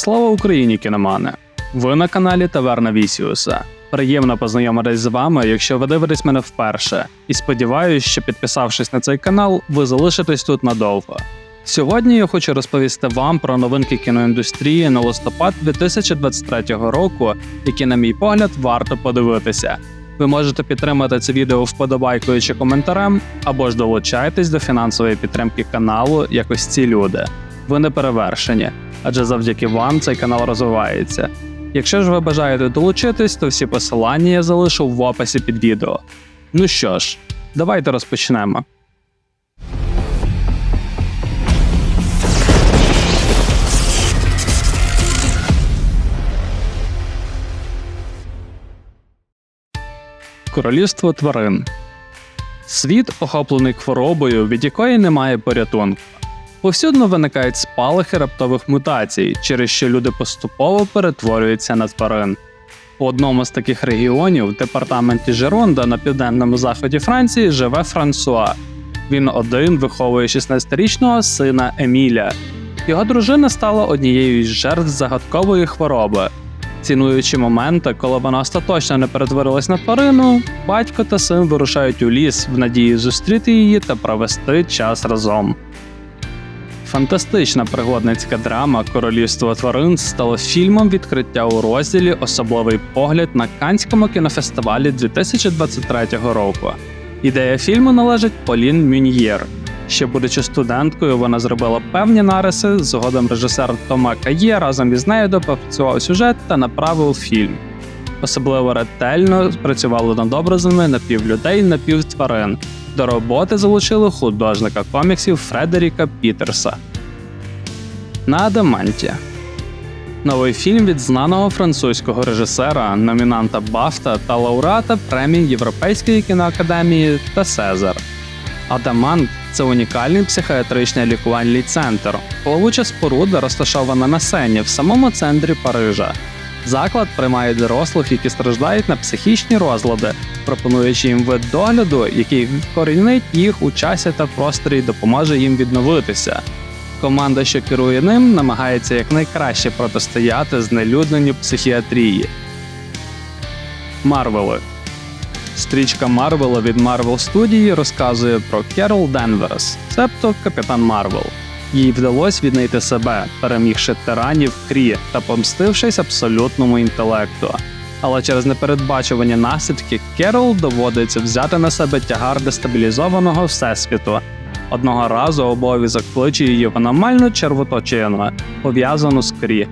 Слава Україні, кіномани! Ви на каналі Таверна Вісіуса. Приємно познайомитись з вами, якщо ви дивитесь мене вперше, і сподіваюся, що підписавшись на цей канал, ви залишитесь тут надовго. Сьогодні я хочу розповісти вам про новинки кіноіндустрії на листопад 2023 року, які, на мій погляд, варто подивитися. Ви можете підтримати це відео вподобайкою чи коментарем, або ж долучайтесь до фінансової підтримки каналу, як ось ці люди. Ви не перевершені, адже завдяки вам цей канал розвивається. Якщо ж ви бажаєте долучитись, то всі посилання я залишу в описі під відео. Ну що ж, давайте розпочнемо. Королівство тварин. Світ охоплений хворобою, від якої немає порятунку. Повсюдно виникають спалахи раптових мутацій, через що люди поступово перетворюються на тварин. У одному з таких регіонів, в департаменті Жеронда на південному заході Франції, живе Франсуа. Він один виховує 16-річного сина Еміля. Його дружина стала однією із жертв загадкової хвороби. Цінуючи моменти, коли вона остаточно не перетворилась на тварину, батько та син вирушають у ліс в надії зустріти її та провести час разом. Фантастична пригодницька драма Королівство тварин стала фільмом відкриття у розділі Особливий погляд на Канському кінофестивалі 2023 року. Ідея фільму належить Полін Мюньєр. Ще будучи студенткою, вона зробила певні нариси. Згодом режисер Тома Кає разом із нею допрацював сюжет та направив фільм. Особливо ретельно працювали над образами напівлюдей, напівтварин. До роботи залучили художника коміксів Фредеріка Пітерса. На Адаманті новий фільм від знаного французького режисера, номінанта Бафта та лауреата премії Європейської кіноакадемії та Сезар. Адамант це унікальний психіатричний лікувальний центр, плавуча споруда розташована на сені в самому центрі Парижа. Заклад приймає дорослих, які страждають на психічні розлади, пропонуючи їм вид догляду, який вкорінить їх у часі та просторі і допоможе їм відновитися. Команда, що керує ним, намагається якнайкраще протистояти знелюдненню психіатрії. Марвели Стрічка Марвела від Marvel студії розказує про Керол Денверс, цебто Капітан Марвел. Їй вдалося віднайти себе, перемігши тиранів Крі та помстившись абсолютному інтелекту. Але через непередбачувані наслідки Керол доводиться взяти на себе тягар дестабілізованого всесвіту. Одного разу обов'язок кличе її в аномальну червоточину, пов'язану з Крі.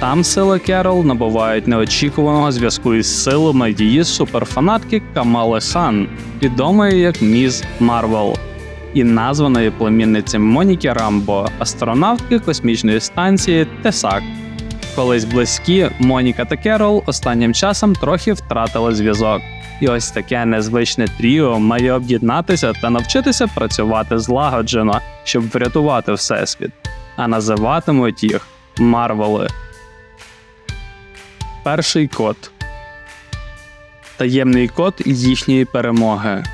Там сили Керол набувають неочікуваного зв'язку із силами її суперфанатки Камали Хан, відомої як Міз Марвел, і названої племінниці Моніки Рамбо, астронавтки космічної станції Тесак. Колись близькі Моніка та Керол останнім часом трохи втратили зв'язок. І ось таке незвичне тріо має об'єднатися та навчитися працювати злагоджено, щоб врятувати всесвіт, а називатимуть їх Марвели. Перший код таємний код їхньої перемоги.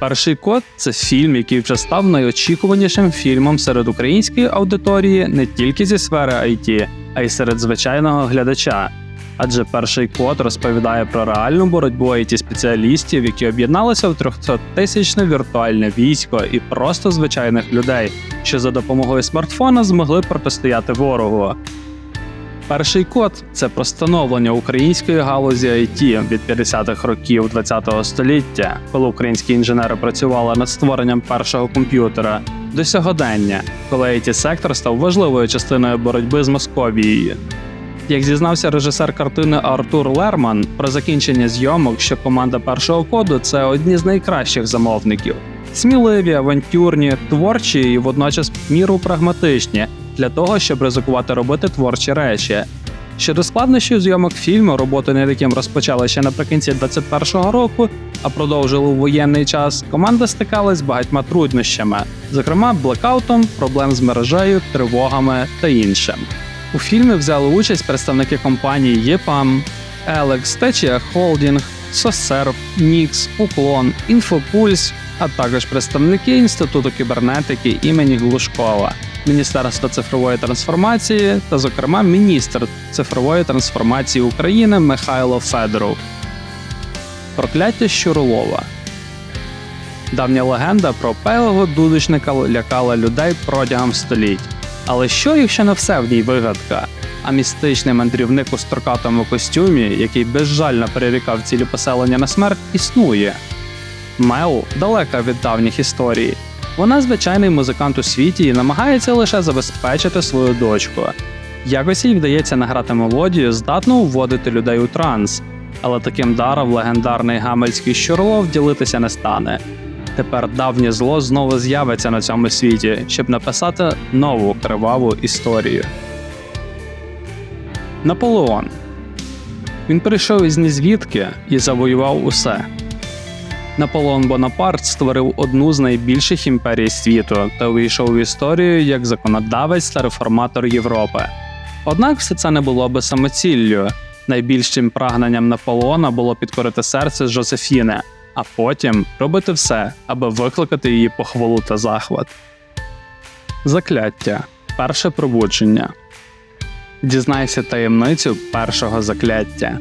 Перший код це фільм, який вже став найочікуванішим фільмом серед української аудиторії не тільки зі сфери IT, а й серед звичайного глядача. Адже перший код розповідає про реальну боротьбу it спеціалістів, які об'єдналися в 300-тисячне віртуальне військо і просто звичайних людей, що за допомогою смартфона змогли протистояти ворогу. Перший код це про становлення української галузі IT від 50-х років ХХ століття, коли українські інженери працювали над створенням першого комп'ютера, до сьогодення, коли it сектор став важливою частиною боротьби з Московією. Як зізнався режисер картини Артур Лерман про закінчення зйомок, що команда першого коду це одні з найкращих замовників. Сміливі, авантюрні, творчі і водночас міру прагматичні для того, щоб ризикувати робити творчі речі. Щодо складнощів зйомок фільму, роботи над яким розпочали ще наприкінці 2021 року, а продовжили у воєнний час, команда стикалась з багатьма труднощами, зокрема блекаутом, проблем з мережею, тривогами та іншим. У фільмі взяли участь представники компаній ЄПАМ, Елекс, Течія Холдінг, Сосерв, Нікс, Уклон, Інфопульс, а також представники Інституту кібернетики імені Глушкова, Міністерства цифрової трансформації та, зокрема, міністр цифрової трансформації України Михайло Федоров. Прокляття Щуролова Давня легенда про певного дудочника лякала людей протягом століть. Але що, якщо не все в ній вигадка? А містичний мандрівник у строкатому костюмі, який безжально перерікав цілі поселення на смерть, існує. Мел далека від давніх історій. Вона звичайний музикант у світі і намагається лише забезпечити свою дочку. Якось їй вдається награти мелодію, здатну вводити людей у транс, але таким даром легендарний гамельський щурлов ділитися не стане. Тепер давнє зло знову з'явиться на цьому світі, щоб написати нову криваву історію. Наполеон він прийшов із незвідки і завоював усе. Наполеон Бонапарт створив одну з найбільших імперій світу та увійшов в історію як законодавець та реформатор Європи. Однак все це не було би самоціллю. Найбільшим прагненням Наполеона було підкорити серце Жозефіни, а потім робити все, аби викликати її похвалу та захват. Закляття. Перше пробудження. Дізнайся таємницю першого закляття.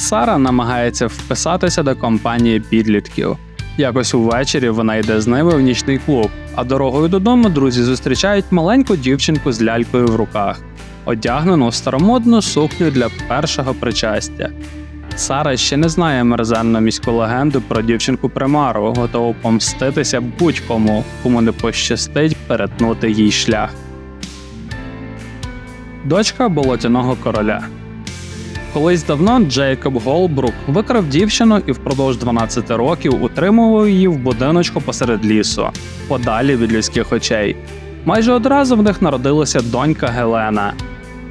Сара намагається вписатися до компанії підлітків. Якось увечері вона йде з ними в нічний клуб, а дорогою додому друзі зустрічають маленьку дівчинку з лялькою в руках, одягнену в старомодну сукню для першого причастя. Сара ще не знає мерзенну міську легенду про дівчинку примару, готову помститися будь-кому, кому не пощастить перетнути їй шлях. Дочка болотяного короля. Колись давно Джейкоб Голбрук викрав дівчину і впродовж 12 років утримував її в будиночку посеред лісу, подалі від людських очей. Майже одразу в них народилася донька Гелена.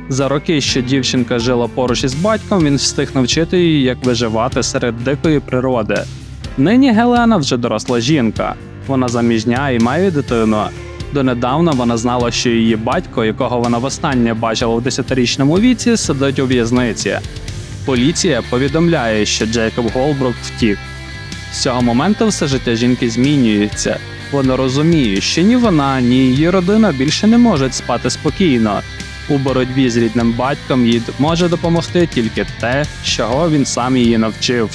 За роки, що дівчинка жила поруч із батьком, він встиг навчити її, як виживати серед дикої природи. Нині Гелена вже доросла жінка, вона заміжня і має дитину. Донедавна вона знала, що її батько, якого вона востаннє бачила у 10-річному віці, сидить у в'язниці. Поліція повідомляє, що Джейкоб Голбрук втік. З цього моменту все життя жінки змінюється. Вона розуміє, що ні вона, ні її родина більше не можуть спати спокійно. У боротьбі з рідним батьком їй може допомогти тільки те, чого він сам її навчив.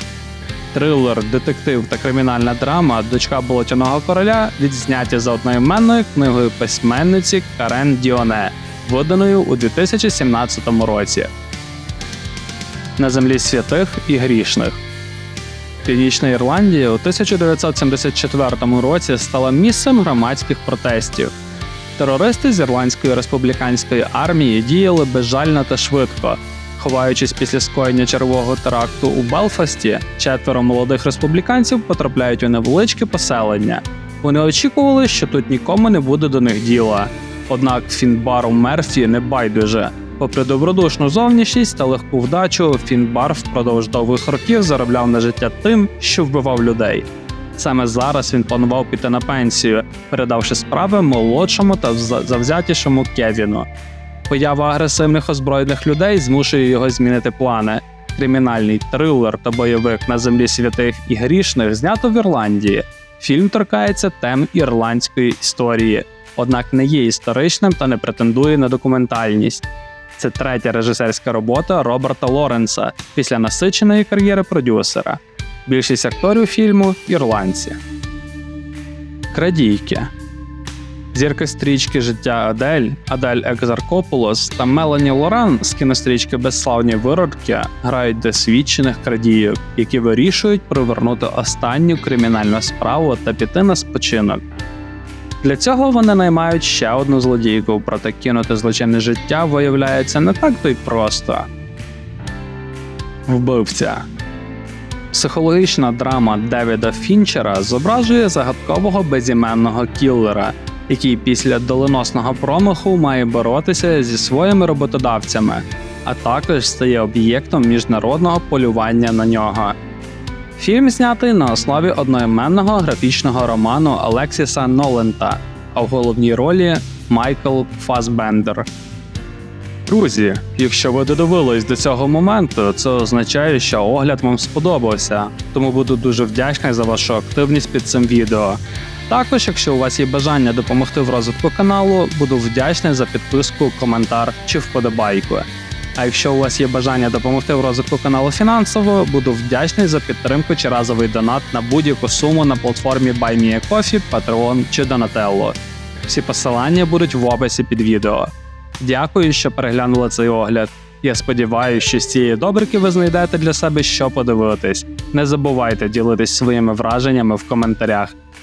Трилер, детектив та кримінальна драма Дочка Болотяного короля відзняті за одноіменною книгою письменниці Карен Діоне, виданою у 2017 році. На землі святих і грішних. Північна Ірландія у 1974 році стала місцем громадських протестів. Терористи з ірландської республіканської армії діяли безжально та швидко. Ховаючись після скоєння червового теракту у Белфасті, четверо молодих республіканців потрапляють у невеличке поселення. Вони очікували, що тут нікому не буде до них діла. Однак Фінбару Мерфі не байдуже. Попри добродушну зовнішність та легку вдачу, Фінбар впродовж довгих років заробляв на життя тим, що вбивав людей. Саме зараз він планував піти на пенсію, передавши справи молодшому та завзятішому Кевіну. Поява агресивних озброєних людей змушує його змінити плани. Кримінальний трилер та бойовик на землі святих і грішних знято в Ірландії. Фільм торкається тем ірландської історії, однак не є історичним та не претендує на документальність. Це третя режисерська робота Роберта Лоренса після насиченої кар'єри продюсера. Більшість акторів фільму ірландці. Крадійки Зірки стрічки Життя Адель, Адель Екзаркополос та Мелані Лоран з кінострічки Безславні виродки грають досвідчених крадіїв, які вирішують привернути останню кримінальну справу та піти на спочинок. Для цього вони наймають ще одну злодійку, проте кинути злочинне життя виявляється не так то й просто. Вбивця Психологічна драма Девіда Фінчера зображує загадкового безіменного кіллера, який після доленосного промаху має боротися зі своїми роботодавцями, а також стає об'єктом міжнародного полювання на нього. Фільм знятий на основі одноіменного графічного роману Алексіса Нолента, а в головній ролі Майкл Фасбендер. Друзі, якщо ви додивились до цього моменту, це означає, що огляд вам сподобався, тому буду дуже вдячний за вашу активність під цим відео. Також, якщо у вас є бажання допомогти в розвитку каналу, буду вдячний за підписку, коментар чи вподобайку. А якщо у вас є бажання допомогти в розвитку каналу фінансово, буду вдячний за підтримку чи разовий донат на будь-яку суму на платформі BuyMeACoffee, Patreon чи Donatello. Всі посилання будуть в описі під відео. Дякую, що переглянули цей огляд. Я сподіваюся, що з цієї добрики ви знайдете для себе що подивитись. Не забувайте ділитись своїми враженнями в коментарях.